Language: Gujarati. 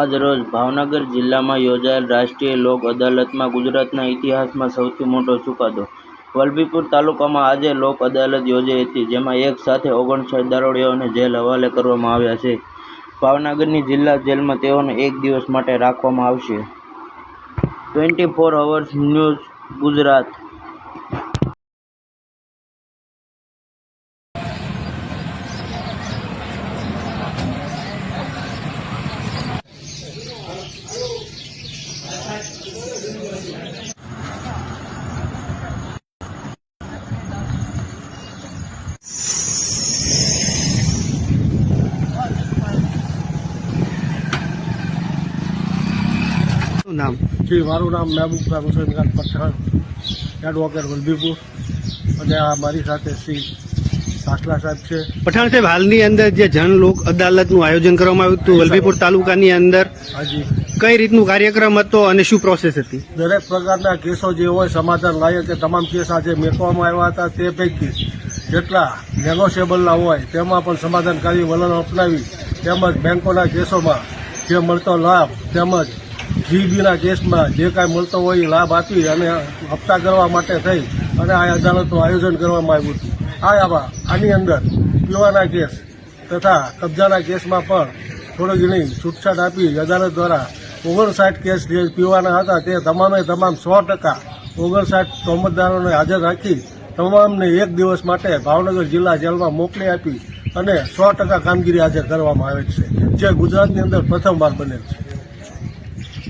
આજરોજ ભાવનગર જિલ્લામાં યોજાયેલ રાષ્ટ્રીય લોક અદાલતમાં ગુજરાતના ઇતિહાસમાં સૌથી મોટો ચુકાદો. વલભીપુર તાલુકામાં આજે લોક અદાલત યોજાઈ હતી, જેમાં એક સાથે ઓગણસાઠ દરોડીઓને જેલ હવાલે કરવામાં આવ્યા છે. ભાવનગરની જિલ્લા જેલમાં તેઓને એક દિવસ માટે રાખવામાં આવશે. Twenty four hours news Gujarat. નામ? જી મારું નામ મહેબૂબભાઈ ખાન પઠાણ એડવોકેટ વલભીપુર. અને આ મારી સાથે શ્રી સાસલા સાહેબ છે. પઠાણ સાહેબ હાલની અંદર જે જન લોક અદાલતનું આયોજન કરવામાં આવ્યું હતું વલભીપુર તાલુકાની અંદર હાજી. કઈ રીતનું કાર્યક્રમ હતો અને શું પ્રોસેસ હતી? દરેક પ્રકારના કેસો જે હોય સમાધાન લાયક કે તમામ કેસ આજે મેકવામાં આવ્યા હતા તે પૈકી જેટલા નેગોશિયેબલના હોય તેમાં પણ સમાધાનકારી વલણ અપનાવી તેમજ બેંકોના કેસોમાં જે મળતો લાભ તેમજ જીબીના કેસમાં જે કાંઈ મળતો હોય એ લાભ આપી અને હપ્તા કરવા માટે થઈ અને આ અદાલતનું આયોજન કરવામાં આવ્યું હતું. આ આવા આની અંદર પીવાના કેસ તથા કબજાના કેસમાં પણ થોડી ઘણી છૂટછાટ આપી અદાલત દ્વારા ઓગણસાઠ કેસ જે પીવાના હતા તે તમામે તમામ સો ટકા ઓગણસાઠ તોમતદારોને હાજર રાખી તમામને એક દિવસ માટે ભાવનગર જિલ્લા જેલમાં મોકલી આપી અને સો ટકા કામગીરી હાજર કરવામાં આવે છે, જે ગુજરાતની અંદર પ્રથમવાર બનેલ છે.